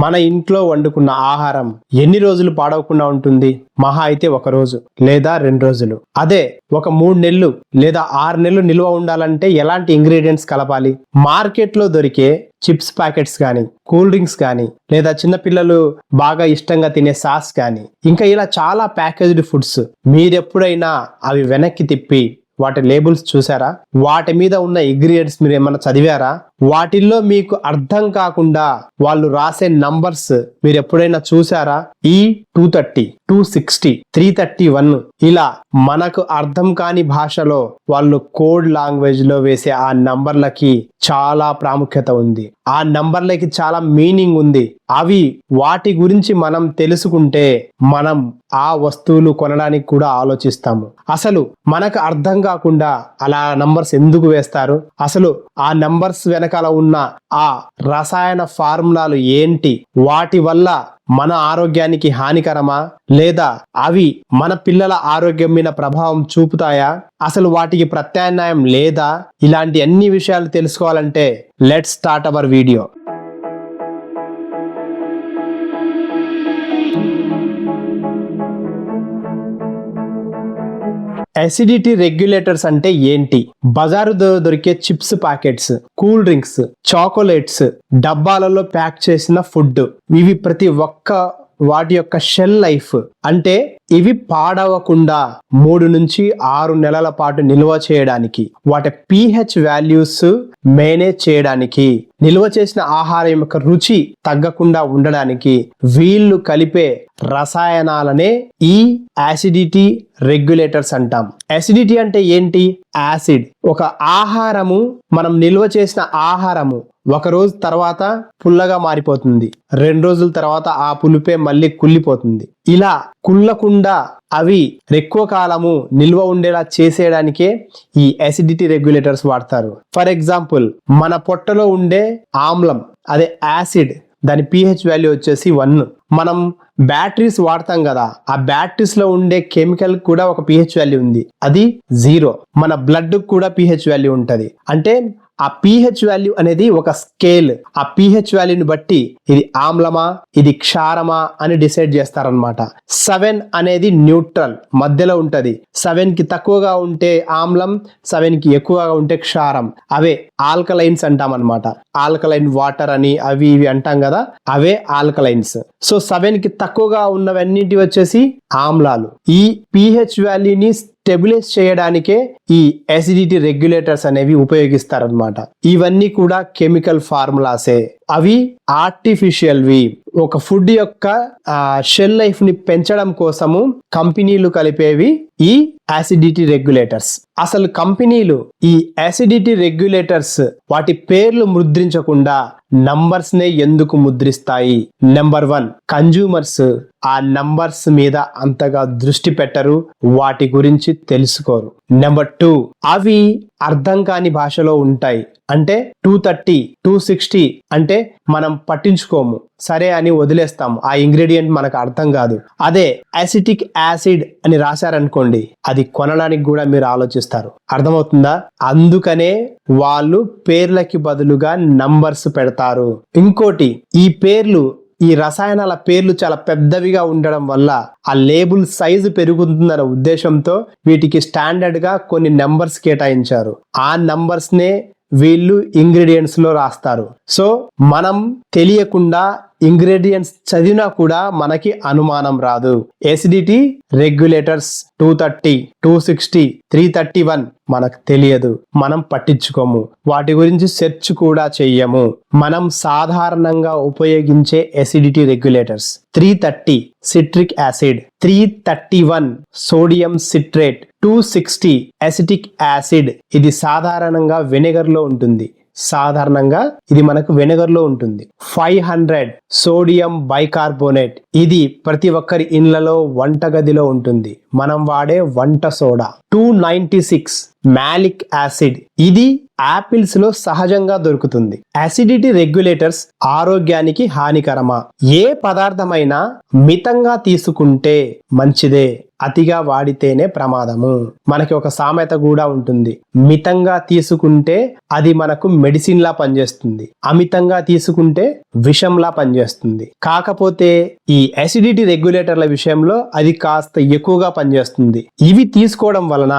మన ఇంట్లో వండుకున్న ఆహారం ఎన్ని రోజులు పాడవకుండా ఉంటుంది? మహా అయితే ఒక రోజు లేదా రెండు రోజులు. అదే ఒక మూడు నెలలు లేదా ఆరు నెలలు నిల్వ ఉండాలంటే ఎలాంటి ఇంగ్రీడియంట్స్ కలపాలి? మార్కెట్లో దొరికే చిప్స్ ప్యాకెట్స్ కానీ కూల్ డ్రింక్స్ కానీ లేదా చిన్నపిల్లలు బాగా ఇష్టంగా తినే సాస్ కానీ ఇంకా ఇలా చాలా ప్యాకేజ్డ్ ఫుడ్స్ మీరెప్పుడైనా అవి వెనక్కి తిప్పి వాటి లేబుల్స్ చూసారా? వాటి మీద ఉన్న ఇంగ్రీడియంట్స్ మీరు ఏమైనా చదివారా? వాటిల్లో మీకు అర్థం కాకుండా వాళ్ళు రాసే నంబర్స్ మీరు ఎప్పుడైనా చూసారా ఈ two thirty two sixty three thirty one ఇలా మనకు అర్థం కాని భాషలో వాళ్ళు కోడ్ లాంగ్వేజ్లో వేసే ఆ నంబర్లకి చాలా ప్రాముఖ్యత ఉంది. ఆ నంబర్లకి చాలా మీనింగ్ ఉంది. అవి వాటి గురించి మనం తెలుసుకుంటే మనం ఆ వస్తువులు కొనడానికి కూడా ఆలోచిస్తాము. అసలు మనకు అర్థం కాకుండా అలా నంబర్స్ ఎందుకు వేస్తారు? అసలు ఆ నంబర్స్ వెనకాల ఉన్న ఆ రసాయన ఫార్ములాలు ఏంటి? వాటి వల్ల మన ఆరోగ్యానికి హానికరమా? లేదా అవి మన పిల్లల ఆరోగ్యం మీద ప్రభావం చూపుతాయా? అసలు వాటికి ప్రత్యామ్నాయం లేదా? ఇలాంటి అన్ని విషయాలు తెలుసుకోవాలంటే let start our video acidity regulators అంటే ఏంటి? బజారు దొరికే chips packets cool drinks chocolates డబ్బాలలో ప్యాక్ చేసిన ఫుడ్. ఇవి ప్రతి ఒక్క వాటి యొక్క షెల్ లైఫ్. అంటే ఇవి పాడవకుండా మూడు నుంచి ఆరు నెలల పాటు నిల్వ చేయడానికి వాటి పిహెచ్ వాల్యూస్ మేనేజ్ చేయడానికి. నిల్వ చేసిన ఆహారం యొక్క రుచి తగ్గకుండా ఉండడానికి వీళ్ళు కలిపే రసాయనాలనే ఈ యాసిడిటీ రెగ్యులేటర్స్ అంటాం. యాసిడిటీ అంటే ఏంటి? యాసిడ్ ఒక ఆహారము మనం నిల్వ చేసిన ఆహారము ఒక రోజు తర్వాత పుల్లగా మారిపోతుంది. రెండు రోజుల తర్వాత ఆ పులుపే మళ్ళీ కుళ్ళిపోతుంది. ఇలా కుళ్ళకుండా అవి ఎక్కువ కాలము నిల్వ ఉండేలా చేసేయడానికే ఈ యాసిడిటీ రెగ్యులేటర్స్ వాడతారు. ఫర్ ఎగ్జాంపుల్ మన పొట్టలో ఉండే ఆమ్లం అదే యాసిడ్ దాని పిహెచ్ వాల్యూ వచ్చేసి వన్ మనం బ్యాటరీస్ వాడతాం కదా ఆ బ్యాటరీస్లో ఉండే కెమికల్ కూడా ఒక పిహెచ్ వాల్యూ ఉంది. అది జీరో మన బ్లడ్ కూడా పిహెచ్ వాల్యూ ఉంటది. అంటే ఆ పిహెచ్ వాల్యూ అనేది ఒక స్కేల్. ఆ పిహెచ్ వాల్యూని బట్టి ఇది ఆమ్లమా ఇది క్షారమా అని డిసైడ్ చేస్తారనమాట సెవెన్ అనేది న్యూట్రల్ మధ్యలో ఉంటది. సెవెన్కి తక్కువగా ఉంటే ఆమ్లం సెవెన్కి ఎక్కువగా ఉంటే క్షారం. అవే ఆల్కలైన్స్ అంటాం అనమాట ఆల్కలైన్ వాటర్ అని అవి ఇవి అంటాం కదా అవే ఆల్కలైన్స్. సో సెవెన్కి తక్కువగా ఉన్నవన్నిటి వచ్చేసి ఆమ్లాలు. ఈ పిహెచ్ వాల్యూని స్టెబిలైజ్ చేయడానికే ఈ యాసిడిటీ రెగ్యులేటర్స్ అనేవి ఉపయోగిస్తారనమాట ఇవన్నీ కూడా కెమికల్ ఫార్ములాసే అవి ఆర్టిఫిషియల్వి ఒక ఫుడ్ యొక్క షెల్ లైఫ్ని పెంచడం కోసము కంపెనీలు కలిపేవి ఈ యాసిడిటీ రెగ్యులేటర్స్. అసలు కంపెనీలు ఈ యాసిడిటీ రెగ్యులేటర్స్ వాటి పేర్లు ముద్రించకుండా నంబర్స్ నే ఎందుకు ముద్రిస్తాయి? నెంబర్ వన్ కన్జ్యూమర్స్ ఆ నంబర్స్ మీద అంతగా దృష్టి పెట్టరు వాటి గురించి తెలుసుకోరు. నెంబర్ టూ అవి అర్థం కాని భాషలో ఉంటాయి. అంటే టూ థర్టీ టూ సిక్స్టీ అంటే మనం పట్టించుకోము. సరే అని వదిలేస్తాము. ఆ ఇంగ్రీడియంట్ మనకు అర్థం కాదు. అదే యాసిటిక్ యాసిడ్ అని రాశారనుకోండి అది కొనడానికి కూడా మీరు ఆలోచిస్తారు. అర్థమవుతుందా? అందుకనే వాళ్ళు పేర్లకి బదులుగా నంబర్స్ పెడతారు. ఇంకోటి ఈ పేర్లు ఈ రసాయనాల పేర్లు చాలా పెద్దవిగా ఉండడం వల్ల ఆ లేబుల్ సైజు పెరుగుతుందన్న ఉద్దేశంతో వీటికి స్టాండర్డ్గా కొన్ని నెంబర్స్ కేటాయించారు. ఆ నంబర్స్ నే వీళ్ళు ఇంగ్రీడియంట్స్లో రాస్తారు. సో మనం తెలియకుండా ఇంగ్రీడియంట్స్ చదివినా కూడా మనకి అనుమానం రాదు. Acidity regulators two thirty two sixty three thirty one మనకు తెలియదు. మనం పట్టించుకోము. వాటి గురించి సెర్చ్ కూడా చెయ్యము. మనం సాధారణంగా ఉపయోగించే acidity regulators three thirty citric acid three thirty one sodium citrate two sixty acetic acid ఇది సాధారణంగా వెనిగర్లో ఉంటుంది. సాధారణంగా ఇది మనకు వెనగర్లో ఉంటుంది. Five hundred sodium bicarbonate. ఇది ప్రతి ఒక్కరి ఇండ్లలో వంటగదిలో ఉంటుంది. మనం వాడే వంట soda. Two ninety six malic acid. ఇది యాపిల్స్లో సహజంగా దొరుకుతుంది. యాసిడిటీ రెగ్యులేటర్స్ ఆరోగ్యానికి హానికరమా? ఏ పదార్థమైనా మితంగా తీసుకుంటే మంచిదే. అతిగా వాడితేనే ప్రమాదము. మనకి ఒక సామెత కూడా ఉంటుంది. మితంగా తీసుకుంటే అది మనకు మెడిసిన్ లా పనిచేస్తుంది. అమితంగా తీసుకుంటే విషంలా పనిచేస్తుంది. కాకపోతే ఈ అసిడిటీ రెగ్యులేటర్ల విషయంలో అది కాస్త ఎక్కువగా పనిచేస్తుంది. ఇవి తీసుకోవడం వలన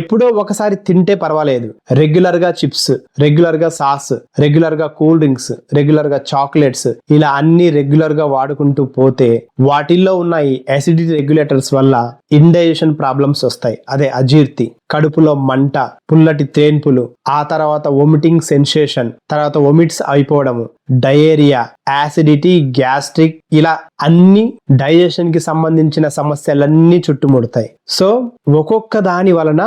ఎప్పుడో ఒకసారి తింటే పర్వాలేదు. రెగ్యులర్గా చిప్స్ రెగ్యులర్గా సాస్ రెగ్యులర్గా కూల్ డ్రింక్స్ రెగ్యులర్గా చాక్లెట్స్ ఇలా అన్ని రెగ్యులర్గా వాడుకుంటూ పోతే వాటిల్లో ఉన్న ఈ అసిడిటీ రెగ్యులేటర్స్ వల్ల ఇండైజెషన్ ప్రాబ్లమ్స్ వస్తాయి. అదే అజీర్తి కడుపులో మంట పుల్లటి తేన్పులు ఆ తర్వాత వొమిటింగ్ సెన్సేషన్ తర్వాత వొమిట్స్ అయిపోవడము డయేరియా యాసిడిటీ గ్యాస్ట్రిక్ ఇలా అన్ని డైజెషన్కి సంబంధించిన సమస్యలన్నీ చుట్టుముడతాయి. సో ఒక్కొక్క దాని వలన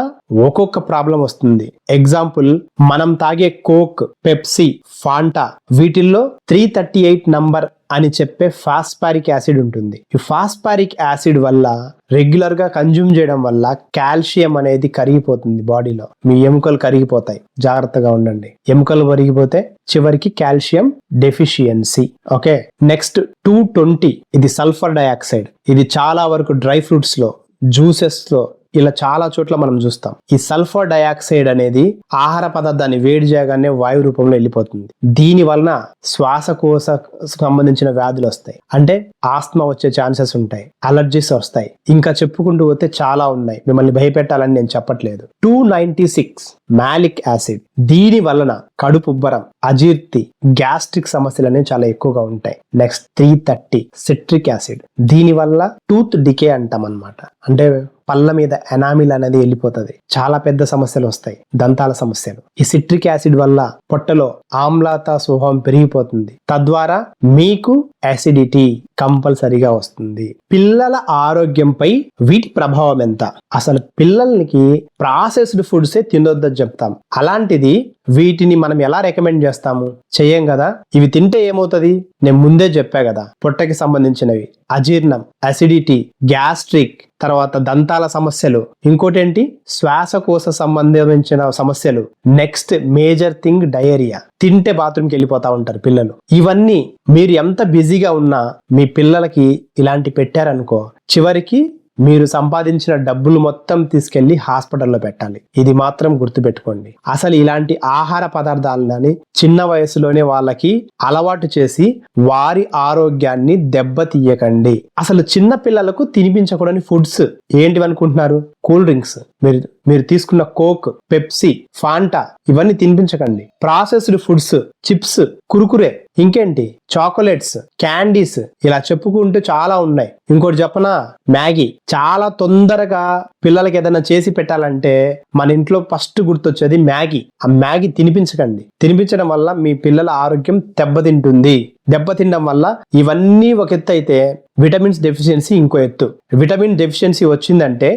ఒక్కొక్క ప్రాబ్లం వస్తుంది. ఎగ్జాంపుల్ మనం తాగే కోక్ పెప్సీ ఫాంటా వీటిల్లో త్రీ థర్టీ ఎయిట్ నంబర్ అని చెప్పే ఫాస్పారిక్ యాసిడ్ ఉంటుంది. ఈ ఫాస్పారిక్ యాసిడ్ వల్ల రెగ్యులర్గా కన్జ్యూమ్ చేయడం వల్ల కాల్షియం అనేది కరిగిపోతుంది బాడీలో. మీ ఎముకలు కరిగిపోతాయి. జాగ్రత్తగా ఉండండి. ఎముకలు కరిగిపోతే చివరికి calcium deficiency. Okay? Next two twenty ఇది సల్ఫర్ డయాక్సైడ్. ఇది చాలా వరకు డ్రై ఫ్రూట్స్లో జ్యూసెస్లో ఇలా చాలా చోట్ల మనం చూస్తాం. ఈ సల్ఫర్ డయాక్సైడ్ అనేది ఆహార పదార్థాన్ని వేడి చేయగానే వాయు రూపంలో వెళ్ళిపోతుంది. దీని వలన శ్వాసకోశ సంబంధించిన వ్యాధులు వస్తాయి. అంటే ఆస్మా వచ్చే ఛాన్సెస్ ఉంటాయి. అలర్జీస్ వస్తాయి. ఇంకా చెప్పుకుంటూ పోతే చాలా ఉన్నాయి. మిమ్మల్ని భయపెట్టాలని నేను చెప్పట్లేదు. Two ninety six malic acid. దీని వలన కడుపు ఉబ్బరం అజీర్తి గ్యాస్ట్రిక్ సమస్యలు అనేవి చాలా ఎక్కువగా ఉంటాయి. Next three thirty citric acid. దీని వల్ల టూత్ డికే అంటాం అనమాట అంటే పళ్ళ మీద ఎనామిల్ అనేది వెళ్ళిపోతుంది. చాలా పెద్ద సమస్యలు వస్తాయి. దంతాల సమస్యలు. ఈ సిట్రిక్ యాసిడ్ వల్ల పొట్టలో ఆమ్లత స్వభావం పెరిగిపోతుంది. తద్వారా మీకు యాసిడిటీ కంపల్సరీగా వస్తుంది. పిల్లల ఆరోగ్యంపై వీటి ప్రభావం ఎంత? అసలు పిల్లలకి ప్రాసెస్డ్ ఫుడ్సే తినొద్దని చెప్తాం. అలాంటిది వీటిని మనం ఎలా రికమెండ్ చేస్తాము? చేయం కదా? ఇవి తింటే ఏమవుతుంది? నేను ముందే చెప్పా కదా పొట్టకి సంబంధించినవి. అజీర్ణం అసిడిటీ గ్యాస్ట్రిక్ తర్వాత దంతాల సమస్యలు. ఇంకోటేంటి? శ్వాసకోశ సంబంధించిన సమస్యలు. నెక్స్ట్ మేజర్ థింగ్ డయేరియా తింటే బాత్రూమ్కి వెళ్ళిపోతా ఉంటారు పిల్లలు. ఇవన్నీ మీరు ఎంత బిజీగా ఉన్నా మీ పిల్లలకి ఇలాంటి పెట్టారనుకో చివరికి మీరు సంపాదించిన డబ్బులు మొత్తం తీసుకెళ్ళి హాస్పిటల్లో పెట్టాలి. ఇది మాత్రం గుర్తుపెట్టుకోండి. అసలు ఇలాంటి ఆహార పదార్థాలని చిన్న వయసులోనే వాళ్ళకి అలవాటు చేసి వారి ఆరోగ్యాన్ని దెబ్బతీయకండి. అసలు చిన్న పిల్లలకు తినిపించకూడని ఫుడ్స్ ఏంటివి అనుకుంటున్నారు? Cool drinks. మీరు మీరు తీసుకున్న కోక్ పెప్సీ ఫాంటా ఇవన్నీ తినిపించకండి. ప్రాసెస్డ్ ఫుడ్స్ చిప్స్ కురుకురే ఇంకేంటి? చాక్లెట్స్ క్యాండీస్ ఇలా చెప్పుకుంటూ చాలా ఉన్నాయి. ఇంకోటి చెప్పనా? మ్యాగీ. చాలా తొందరగా పిల్లలకి ఏదైనా చేసి పెట్టాలంటే మన ఇంట్లో ఫస్ట్ గుర్తొచ్చేది మ్యాగీ. ఆ మ్యాగీ తినిపించకండి. తినిపించడం వల్ల మీ పిల్లల ఆరోగ్యం దెబ్బతింటుంది. దెబ్బతినడం వల్ల ఇవన్నీ ఒక ఎత్తు అయితే విటమిన్స్ డెఫిషియన్సీ ఇంకో ఎత్తు. విటమిన్ డెఫిషియన్సీ వచ్చిందంటే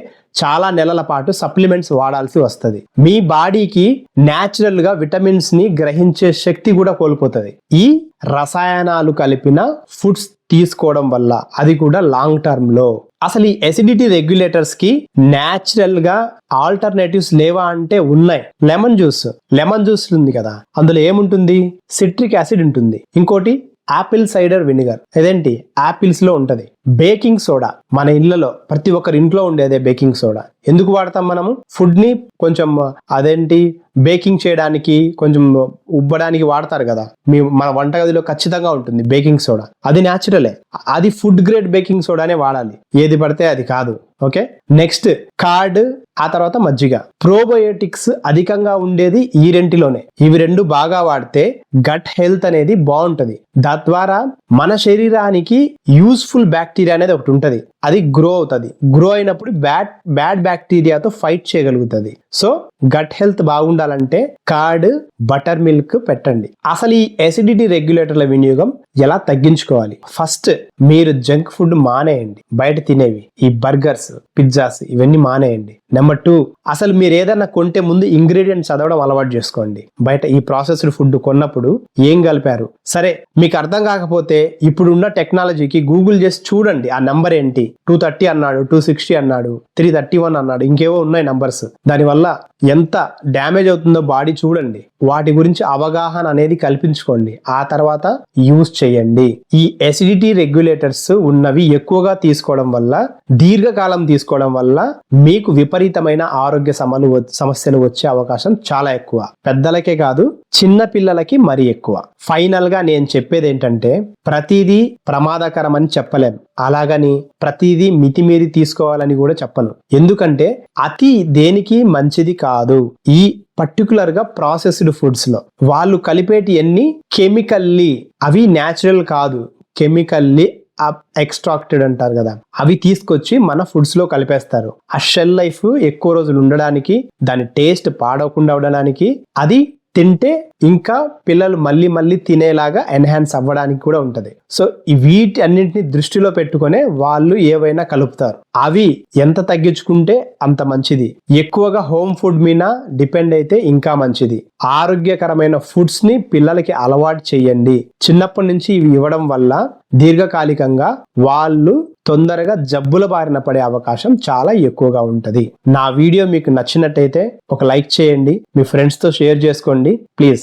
చాలా నెలల పాటు సప్లిమెంట్స్ వాడాల్సి వస్తుంది. మీ బాడీకి న్యాచురల్గా విటమిన్స్ని గ్రహించే శక్తి కూడా కోల్పోతుంది. ఈ రసాయనాలు కలిపిన ఫుడ్స్ తీసుకోవడం వల్ల అది కూడా లాంగ్ టర్మ్లో. అసలు ఈ ఎసిడిటీ రెగ్యులేటర్స్కి న్యాచురల్గా ఆల్టర్నేటివ్స్ లేవా అంటే ఉన్నాయి. లెమన్ జ్యూస్ లెమన్ జ్యూస్ ఉంది కదా. అందులో ఏముంటుంది? సిట్రిక్ యాసిడ్ ఉంటుంది. ఇంకోటి యాపిల్ సైడర్ వినిగర్ ఇదేంటి? యాపిల్స్లో ఉంటది. Baking soda. మన ఇళ్ళలో ప్రతి ఒక్కరి ఇంట్లో ఉండేదే బేకింగ్ సోడా. ఎందుకు వాడతాం మనము? ఫుడ్ని కొంచెం అదేంటి? బేకింగ్ చేయడానికి కొంచెం ఉబ్బడానికి వాడతారు కదా. మీ మన వంటగదిలో ఖచ్చితంగా ఉంటుంది బేకింగ్ సోడా. అది న్యాచురలే. అది ఫుడ్ గ్రేడ్ బేకింగ్ సోడానే వాడాలి. ఏది పడితే అది కాదు. ఓకే? నెక్స్ట్ కార్డ్ ఆ తర్వాత మజ్జిగ. ప్రోబయోటిక్స్ అధికంగా ఉండేది ఈ రెంటిలోనే. ఇవి రెండు బాగా వాడితే గట్ హెల్త్ అనేది బాగుంటుంది. తద్వారా మన శరీరానికి యూస్ఫుల్ బ్యాక్టీరియా అనేది ఒకటి ఉంటుంది. అది గ్రో అవుతుంది. గ్రో అయినప్పుడు బ్యాడ్ బ్యాడ్ బ్యాక్టీరియాతో ఫైట్ చేయగలుగుతుంది. సో గట్ హెల్త్ బాగుండాలంటే కార్డ్ బటర్ మిల్క్ పెట్టండి. అసలు ఈ ఎసిడిటీ రెగ్యులేటర్ల వినియోగం ఎలా తగ్గించుకోవాలి? ఫస్ట్ మీరు జంక్ ఫుడ్ మానేయండి. బయట తినేవి ఈ బర్గర్స్ పిజ్జాస్ ఇవన్నీ మానేయండి. నెంబర్ టూ అసలు మీరు ఏదైనా కొంటే ముందు ఇంగ్రీడియంట్స్ చదవడం అలవాటు చేసుకోండి. బయట ఈ ప్రాసెస్డ్ ఫుడ్ కొన్నప్పుడు ఏం కలిపారు? సరే మీకు అర్థం కాకపోతే ఇప్పుడున్న టెక్నాలజీకి గూగుల్ చేసి చూడండి. ఆ నంబర్ ఏంటి? టూ థర్టీ అన్నాడు టూ సిక్స్టీ అన్నాడు త్రీ థర్టీ వన్ అన్నాడు ఇంకేవో ఉన్నాయి నంబర్స్ దానివల్ల ఎంత డ్యామేజ్ అవుతుందో బాడీ చూడండి. వాటి గురించి అవగాహన అనేది కల్పించుకోండి. ఆ తర్వాత యూస్ చేయండి. ఈ ఎసిడిటీ రెగ్యులేటర్స్ ఉన్నవి ఎక్కువగా తీసుకోవడం వల్ల దీర్ఘకాలం తీసుకోవడం వల్ల మీకు విపరీతమైన ఆరోగ్య సమలు సమస్యలు వచ్చే అవకాశం చాలా ఎక్కువ. పెద్దలకే కాదు చిన్న పిల్లలకి మరీ ఎక్కువ. ఫైనల్గా నేను చెప్పేది ఏంటంటే ప్రతిదీ ప్రమాదకరం అని చెప్పలేం అలాగని ప్రతిదీ మితిమీరి తీసుకోవాలని కూడా చెప్పను. ఎందుకంటే అతి దేనికి మంచిది కాదు ఈ పర్టికులర్గా ప్రాసెస్డ్ ఫుడ్స్లో వాళ్ళు కలిపేటి ఎన్ని? కెమికల్లీ. అవి న్యాచురల్ కాదు. కెమికల్లీ ఎక్స్ట్రాక్టెడ్ అంటారు కదా. అవి తీసుకొచ్చి మన ఫుడ్స్లో కలిపేస్తారు. ఆ షెల్ లైఫ్ ఎక్కువ రోజులు ఉండడానికి దాని టేస్ట్ పాడవకుండా ఉండడానికి అది తింటే ఇంకా పిల్లలు మళ్ళీ మళ్ళీ తినేలాగా ఎన్హాన్స్ అవ్వడానికి కూడా ఉంటది. సో వీటి అన్నింటిని దృష్టిలో పెట్టుకునే వాళ్ళు ఏవైనా కలుపుతారు. అవి ఎంత తగ్గించుకుంటే అంత మంచిది. ఎక్కువగా హోమ్ ఫుడ్ మీద డిపెండ్ అయితే ఇంకా మంచిది. ఆరోగ్యకరమైన ఫుడ్స్ని పిల్లలకి అలవాటు చేయండి. చిన్నప్పటి నుంచి ఇవి ఇవ్వడం వల్ల దీర్ఘకాలికంగా వాళ్ళు తొందరగా జబ్బుల బారిన పడే అవకాశం చాలా ఎక్కువగా ఉంటది. నా వీడియో మీకు నచ్చినట్టయితే ఒక లైక్ చేయండి. మీ ఫ్రెండ్స్తో షేర్ చేసుకోండి. ప్లీజ్.